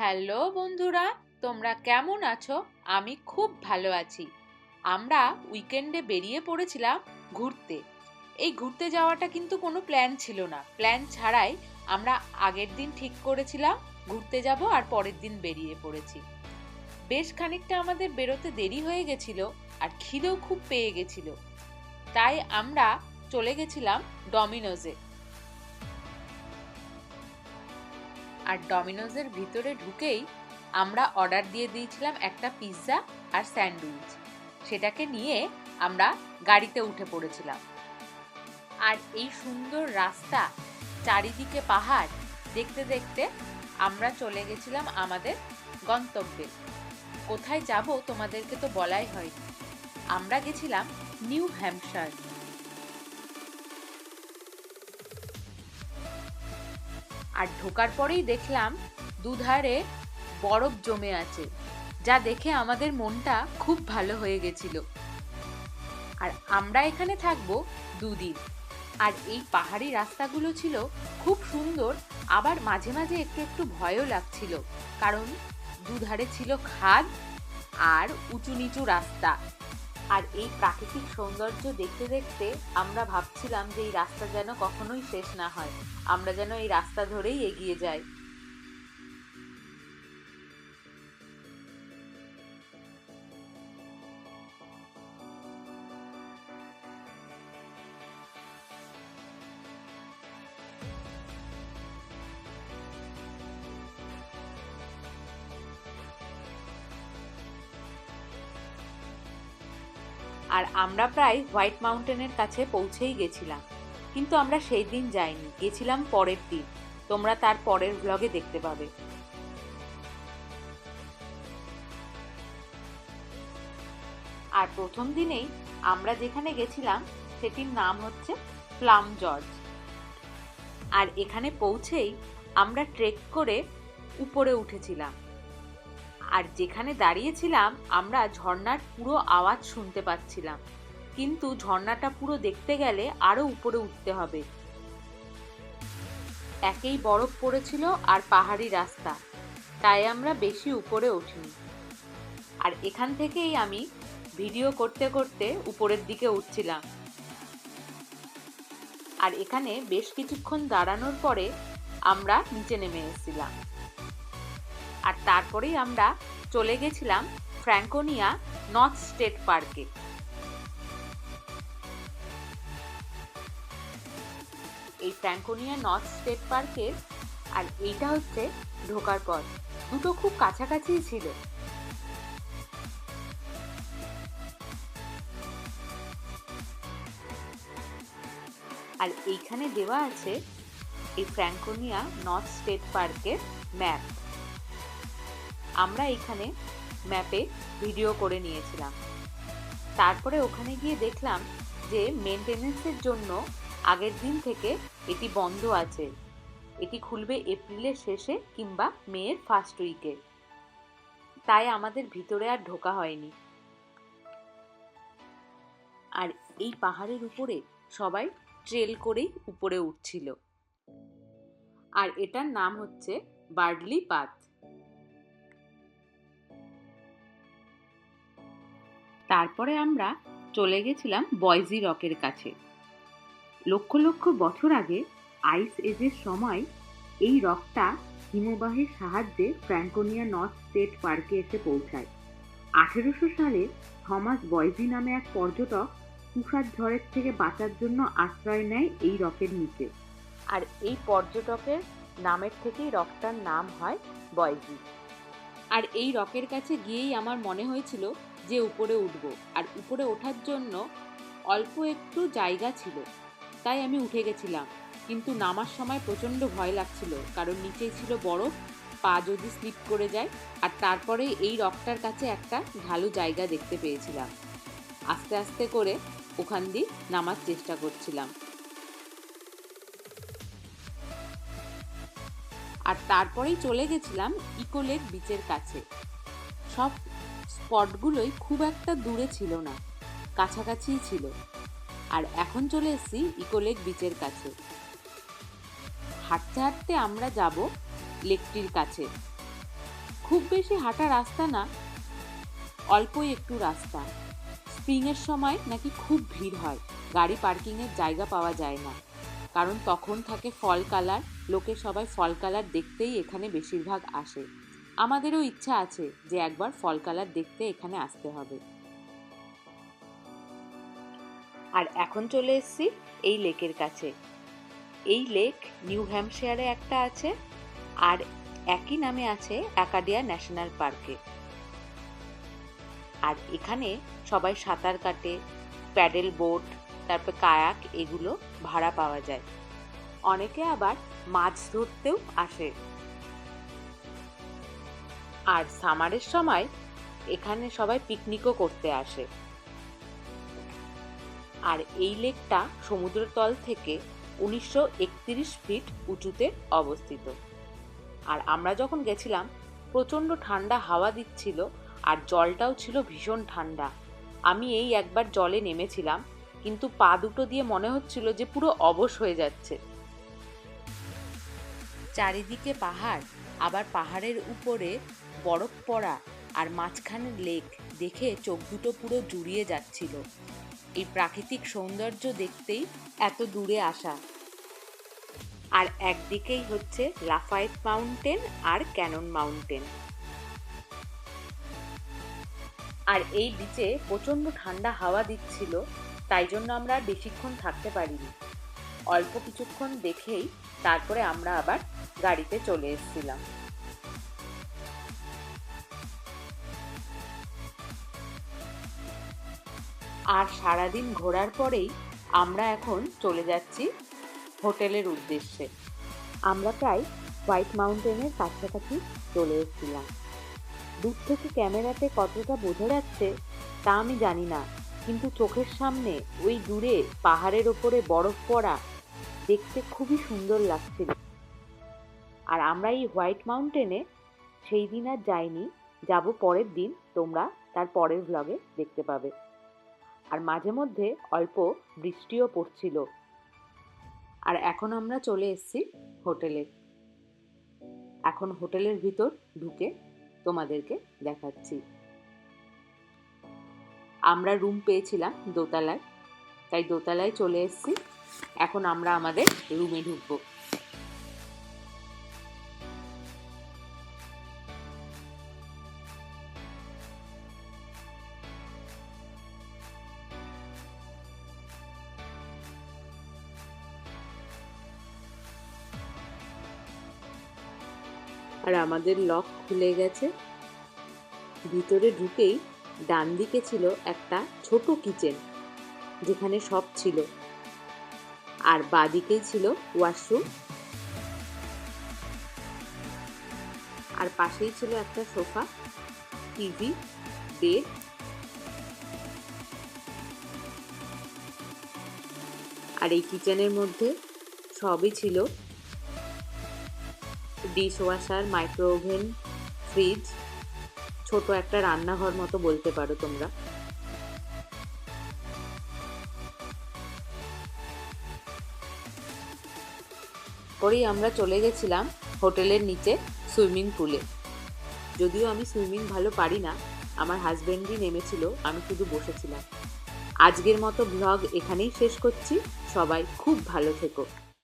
Hello বন্ধুরা, তোমরা কেমন আছো? আমি খুব ভালো আছি। আমরা উইকেন্ডে বেরিয়ে পড়েছিলাম ঘুরতে। এই ঘুরতে যাওয়াটা কিন্তু কোনো প্ল্যান ছিল না। প্ল্যান ছাড়াই আমরা আগের দিন ঠিক করেছিলাম, ঘুরতে যাব আর পরের দিন বেরিয়ে পড়েছি। বেশ খানিকটা আমাদের বেরোতে দেরি হয়ে গেছিল আর খিদেও খুব পেয়ে গেছিল। তাই আমরা চলে গেছিলাম ডমিনোজে আর ডমিনোজের ভিতরে ঢুকেই আমরা অর্ডার দিয়ে দিয়েছিলাম একটা পিৎজা আর স্যান্ডউইচ সেটাকে নিয়ে আমরা গাড়িতে উঠে পড়েছিলাম। আর এই সুন্দর রাস্তা, চারিদিকে পাহাড়, দেখতে দেখতে আমরা চলে গেছিলাম আমাদের গন্তব্যে। কোথায় যাব তোমাদেরকে তো বলাই হয়নি। আমরা গেছিলাম নিউ হ্যাম্পশায়ার আর ঢোকার পরেই দেখলাম দুধারে বরফ জমে আছে, যা দেখে আমাদের মনটা খুব ভালো হয়ে গেছিল। আর আমরা এখানে থাকব দুদিন। আর এই পাহাড়ি রাস্তাগুলো ছিল খুব সুন্দর, আবার মাঝে মাঝে একটু একটু ভয়ও লাগছিল, কারণ দুধারে ছিল খাদ আর উঁচু নিচু রাস্তা। আর এই প্রাকৃতিক সৌন্দর্য দেখতে দেখতে আমরা ভাবছিলাম যে এই রাস্তা যেন কখনোই শেষ না হয়। আমরা যেন এই রাস্তা ধরেই এগিয়ে যাই। আর আমরা প্রায় হোয়াইট মাউন্টেনের কাছে পৌঁছেই গেছিলাম। কিন্তু আমরা সেই দিন যাইনি, গেছিলাম পরের দিন। তোমরা তার পরের ব্লগে দেখতে পাবে। আর প্রথম দিনেই আমরা যেখানে গেছিলাম, সেটির নাম হচ্ছে প্লাম জর্জ। আর এখানে পৌঁছেই আমরা ট্রেক করে উপরে উঠেছিলাম। আর যেখানে দাঁড়িয়েছিলাম, আমরা ঝর্ণার পুরো আওয়াজ শুনতে পাচ্ছিলাম। কিন্তু ঝর্ণাটা পুরো দেখতে গেলে আরও উপরে উঠতে হবে। একেই বরফ পড়েছিল আর পাহাড়ি রাস্তা। তাই আমরা বেশি উপরে উঠিনি। আর এখান থেকেই আমি ভিডিও করতে করতে উপরের দিকে উঠছিলাম। আর এখানে বেশ কিছুক্ষণ দাঁড়ানোর পরে আমরা নিচে নেমে এসেছিলাম। আর তারপরেই আমরা চলে গেছিলাম ফ্র্যাঙ্কোনিয়া নর্থ স্টেট পার্কে। এই ফ্র্যাঙ্কোনিয়া নর্থ স্টেট পার্কের আর এইটা হচ্ছে ঢোকার পর দুটো খুব কাছাকাছি ছিল। আর এইখানে দেওয়া আছে এই ফ্র্যাঙ্কোনিয়া নর্থ স্টেট পার্কের ম্যাপ। আমরা এখানে ম্যাপে ভিডিও করে নিয়েছিলাম। তারপরে ওখানে গিয়ে দেখলাম যে মেনটেনেন্সের জন্য আগের দিন থেকে এটি বন্ধ আছে। এটি খুলবে এপ্রিলের শেষে কিংবা মেয়ের ফার্স্ট উইকে তাই আমাদের ভিতরে আর ঢোকা হয়নি। আর এই পাহাড়ের উপরে সবাই ট্রেল করেই উপরে উঠছিল। আর এটার নাম হচ্ছে বার্ডলি পাথ। তারপরে আমরা চলে গেছিলাম বয়জি রকের কাছে। লক্ষ লক্ষ বছর আগে আইস এজের সময় এই রকটা হিমবাহের সাহায্যে ফ্র্যাঙ্কোনিয়া নর্থ স্টেট পার্কে এসে পৌঁছায়। আঠেরোশো সালে থমাস বয়জি নামে এক পর্যটক তুষার ঝড়ের থেকে বাঁচার জন্য আশ্রয় নেয় এই রকের নিচে। আর এই পর্যটকের নামের থেকেই রকটার নাম হয় বয়জি। আর এই রকের কাছে গিয়েই আমার মনে হয়েছিল যে উপরে উঠব। আর উপরে ওঠার জন্য অল্প একটু জায়গা ছিল, তাই আমি উঠে গেছিলাম। কিন্তু নামার সময় প্রচণ্ড ভয় লাগছিল, কারণ নিচেই ছিল বরফ, পা যদি স্লিপ করে যায়। আর তারপরে এই রকটার কাছে একটা ঢালু জায়গা দেখতে পেয়েছিলাম। আস্তে আস্তে করে ওখান দিয়ে নামার চেষ্টা করছিলাম। আর তারপরেই চলে গেছিলাম ইকোলেক বিচের কাছে। সব স্পটগুলোই খুব একটা দূরে ছিল না, কাছাকাছিই ছিল। আর এখন চলে এসেছি ইকোলেক বিচের কাছে। হাঁটতে হাঁটতে আমরা যাব লেকটির কাছে। খুব বেশি হাঁটা রাস্তা না, অল্পই একটু রাস্তা। স্প্রিংয়ের সময় নাকি খুব ভিড় হয়, গাড়ি পার্কিংয়ের জায়গা পাওয়া যায় না। কারণ তখন থাকে ফল কালার, লোকে সবাই ফল কালার দেখতেই এখানে বেশিরভাগ আসে। আমাদেরও ইচ্ছা আছে যে একবার ফল কালার দেখতে এখানে আসতে হবে। আর এখন চলে এসেছি এই লেকের কাছে। এই লেক নিউ হ্যাম্পশায়ারে একটা আছে আর একই নামে আছে অ্যাকাডিয়া ন্যাশনাল পার্কে। আর এখানে সবাই সাঁতার কাটে, প্যাডেল বোট, তারপর কায়াক এগুলো ভাড়া পাওয়া যায়। অনেকে আবার মাছ ধরতেও আসে। আর সামারের সময় এখানে সবাই পিকনিকও করতে আসে। আর এই লেকটা সমুদ্রতল থেকে উনিশশো ফিট উঁচুতে অবস্থিত। আর আমরা যখন গেছিলাম, প্রচণ্ড ঠান্ডা হাওয়া দিচ্ছিল আর জলটাও ছিল ভীষণ ঠান্ডা। আমি এই একবার জলে নেমেছিলাম, কিন্তু পা দুটো দিয়ে মনে হচ্ছিল যে পুরো অবশ হয়ে যাচ্ছে। চারিদিকে পাহাড়, আবার পাহাড়ের উপরে বরফ পড়া আর মাঝখানের লেক দেখে চোখ দুটো পুরো জুড়িয়ে যাচ্ছিল। এই প্রাকৃতিক সৌন্দর্য দেখতেই এত দূরে আসা। আর একদিকেই হচ্ছে লাফায়েত মাউন্টেন আর ক্যানন মাউন্টেন। আর এই বিচে প্রচণ্ড ঠান্ডা হাওয়া দিচ্ছিল, তাই জন্য আমরা বেশিক্ষণ থাকতে পারিনি। অল্প কিছুক্ষণ দেখেই তারপরে আমরা আবার গাড়িতে চলে এসেছিলাম। আর সারাদিন ঘোরার পরেই আমরা এখন চলে যাচ্ছি হোটেলের উদ্দেশ্যে। আমরা প্রায় হোয়াইট মাউন্টেনের কাছাকাছি চলে এসেছিলাম। দূর থেকে ক্যামেরাতে কতটা বোঝা যাচ্ছে তা আমি জানি না, কিন্তু চোখের সামনে ওই দূরে পাহাড়ের ওপরে বরফ পড়া দেখতে খুবই সুন্দর লাগছিল। আর আমরা এই হোয়াইট মাউন্টেনে সেই দিন আর যাইনি, যাব পরের দিন, তোমরা তার পরের ভ্লগে দেখতে পাবে। আর মাঝে মধ্যে অল্প বৃষ্টিও পড়ছিল। আর এখন আমরা চলে এসেছি হোটেলে। এখন হোটেলের ভিতর ঢুকে তোমাদেরকে দেখাচ্ছি। আমরা রুম পেয়েছিলাম দোতলায়, তাই দোতলায় চলে এসেছি। এখন আমরা আমাদের রুমে ঢুকবো। আর আমাদের লক খুলে গেছে। ভিতরে ঢুকেই ডান দিকে ছিল একটা ছোট কিচেন যেখানে সব ছিল। আর বাদিকেই ছিল ওয়াশরুম আর পাশেই ছিল একটা সোফা টিভি বেড আর এই কিচেনের মধ্যে সবই ছিল dishwasher micro oven fridge, ছোট একটা রান্নাঘর মতো বলতে পারো তোমরা। পরেই আমরা চলে গেছিলাম হোটেলের নিচে সুইমিং পুলে। যদিও আমি সুইমিং ভালো পারি না, আমার হাজব্যান্ডই নেমেছিল, আমি শুধু বসেছিলাম। আজকের মতো ব্লগ এখানেই শেষ করছি, সবাই খুব ভালো থেকো।